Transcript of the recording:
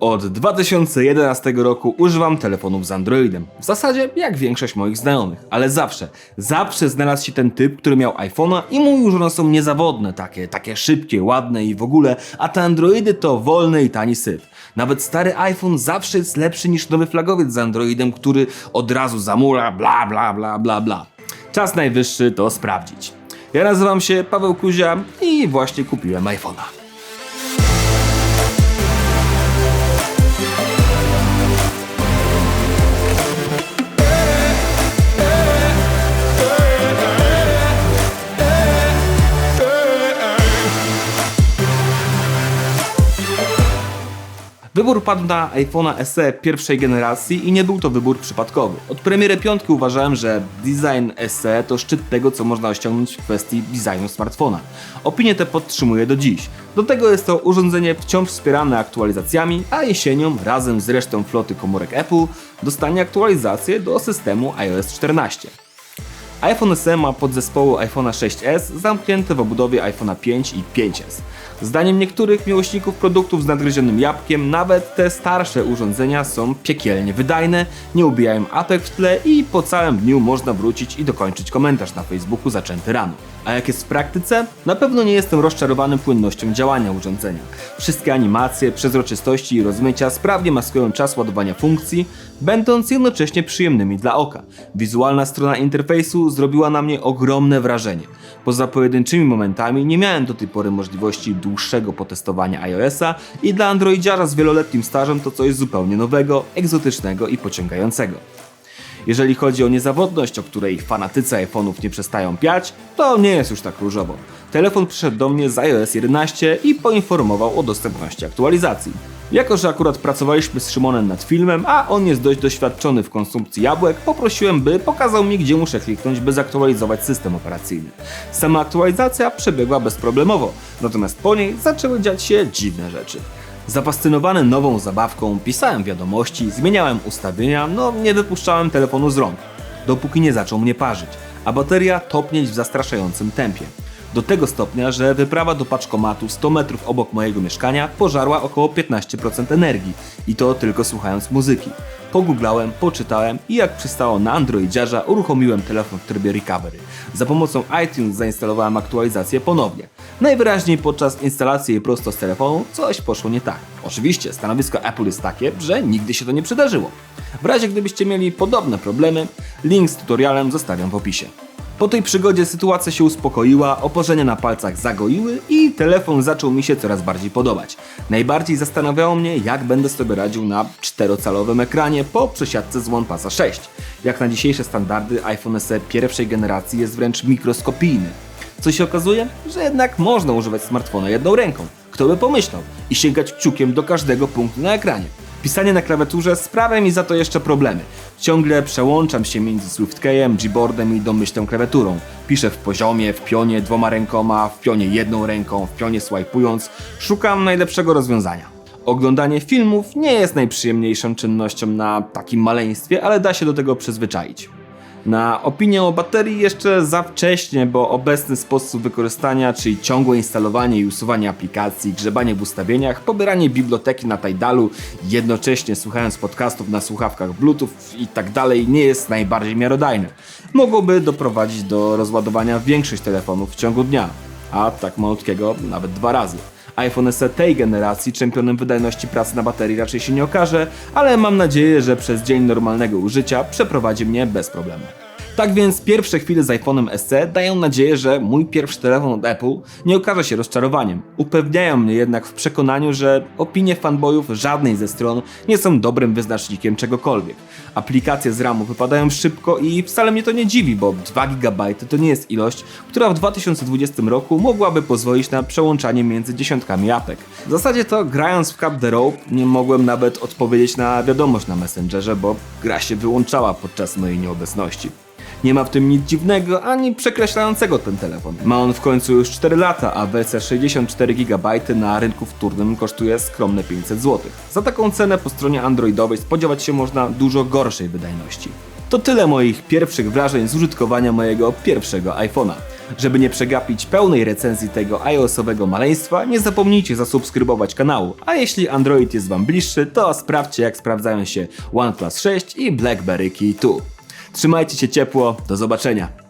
Od 2011 roku używam telefonów z Androidem. W zasadzie jak większość moich znajomych, ale zawsze, zawsze znalazł się ten typ, który miał iPhone'a i mówił, że one są niezawodne, takie, takie szybkie, ładne i w ogóle, a te Androidy to wolny i tani syf. Nawet stary iPhone zawsze jest lepszy niż nowy flagowiec z Androidem, który od razu zamula, bla bla bla bla bla. Czas najwyższy to sprawdzić. Ja nazywam się Paweł Kuzia i właśnie kupiłem iPhone'a. Wybór padł na iPhone'a SE pierwszej generacji i nie był to wybór przypadkowy. Od premiery piątki uważałem, że design SE to szczyt tego, co można osiągnąć w kwestii designu smartfona. Opinię tę podtrzymuję do dziś. Do tego jest to urządzenie wciąż wspierane aktualizacjami, a jesienią razem z resztą floty komórek Apple dostanie aktualizację do systemu iOS 14. iPhone SE ma podzespoły iPhone'a 6s zamknięte w obudowie iPhone'a 5 i 5s. Zdaniem niektórych miłośników produktów z nadgryzionym jabłkiem, nawet te starsze urządzenia są piekielnie wydajne, nie ubijają apek w tle i po całym dniu można wrócić i dokończyć komentarz na Facebooku zaczęty rano. A jak jest w praktyce? Na pewno nie jestem rozczarowany płynnością działania urządzenia. Wszystkie animacje, przezroczystości i rozmycia sprawnie maskują czas ładowania funkcji, będąc jednocześnie przyjemnymi dla oka. Wizualna strona interfejsu zrobiła na mnie ogromne wrażenie. Poza pojedynczymi momentami nie miałem do tej pory możliwości potestowania iOS-a i dla androidziarza z wieloletnim stażem to coś zupełnie nowego, egzotycznego i pociągającego. Jeżeli chodzi o niezawodność, o której fanatycy iPhone'ów nie przestają piać, to nie jest już tak różowo. Telefon przyszedł do mnie z iOS 11 i poinformował o dostępności aktualizacji. Jako, że akurat pracowaliśmy z Szymonem nad filmem, a on jest dość doświadczony w konsumpcji jabłek, poprosiłem, by pokazał mi, gdzie muszę kliknąć, by zaktualizować system operacyjny. Sama aktualizacja przebiegła bezproblemowo, natomiast po niej zaczęły dziać się dziwne rzeczy. Zafascynowany nową zabawką, pisałem wiadomości, zmieniałem ustawienia, no nie wypuszczałem telefonu z rąk, dopóki nie zaczął mnie parzyć, a bateria topnieć w zastraszającym tempie. Do tego stopnia, że wyprawa do paczkomatu 100 metrów obok mojego mieszkania pożarła około 15% energii i to tylko słuchając muzyki. Pogooglałem, poczytałem i jak przystało na Androidziarza uruchomiłem telefon w trybie recovery. Za pomocą iTunes zainstalowałem aktualizację ponownie. Najwyraźniej podczas instalacji jej prosto z telefonu coś poszło nie tak. Oczywiście stanowisko Apple jest takie, że nigdy się to nie przydarzyło. W razie gdybyście mieli podobne problemy, link z tutorialem zostawiam w opisie. Po tej przygodzie sytuacja się uspokoiła, oporzenia na palcach zagoiły i telefon zaczął mi się coraz bardziej podobać. Najbardziej zastanawiało mnie, jak będę sobie radził na 4-calowym ekranie po przesiadce z OnePlus 6. Jak na dzisiejsze standardy, iPhone SE pierwszej generacji jest wręcz mikroskopijny. Co się okazuje, że jednak można używać smartfona jedną ręką. Kto by pomyślał? I sięgać kciukiem do każdego punktu na ekranie. Pisanie na klawiaturze sprawia mi za to jeszcze problemy. Ciągle przełączam się między SwiftKeyem, Gboardem i domyślną klawiaturą. Piszę w poziomie, w pionie dwoma rękoma, w pionie jedną ręką, w pionie swajpując. Szukam najlepszego rozwiązania. Oglądanie filmów nie jest najprzyjemniejszą czynnością na takim maleństwie, ale da się do tego przyzwyczaić. Na opinię o baterii jeszcze za wcześnie, bo obecny sposób wykorzystania, czyli ciągłe instalowanie i usuwanie aplikacji, grzebanie w ustawieniach, pobieranie biblioteki na Tidalu, jednocześnie słuchając podcastów na słuchawkach Bluetooth i tak dalej, nie jest najbardziej miarodajne. Mogłoby doprowadzić do rozładowania większość telefonów w ciągu dnia, a tak malutkiego nawet dwa razy iPhone SE tej generacji czempionem wydajności pracy na baterii raczej się nie okaże, ale mam nadzieję, że przez dzień normalnego użycia przeprowadzi mnie bez problemu. Tak więc pierwsze chwile z iPhone'em SE dają nadzieję, że mój pierwszy telefon od Apple nie okaże się rozczarowaniem. Upewniają mnie jednak w przekonaniu, że opinie fanboyów żadnej ze stron nie są dobrym wyznacznikiem czegokolwiek. Aplikacje z RAMu wypadają szybko i wcale mnie to nie dziwi, bo 2 GB to nie jest ilość, która w 2020 roku mogłaby pozwolić na przełączanie między dziesiątkami apek. W zasadzie to grając w Cap the Rope nie mogłem nawet odpowiedzieć na wiadomość na Messengerze, bo gra się wyłączała podczas mojej nieobecności. Nie ma w tym nic dziwnego ani przekreślającego ten telefon. Ma on w końcu już 4 lata, a wersja 64 GB na rynku wtórnym kosztuje skromne 500 zł. Za taką cenę po stronie androidowej spodziewać się można dużo gorszej wydajności. To tyle moich pierwszych wrażeń z użytkowania mojego pierwszego iPhone'a. Żeby nie przegapić pełnej recenzji tego iOS-owego maleństwa, nie zapomnijcie zasubskrybować kanału, a jeśli Android jest Wam bliższy, to sprawdźcie jak sprawdzają się OnePlus 6 i BlackBerry Key 2. Trzymajcie się ciepło, do zobaczenia.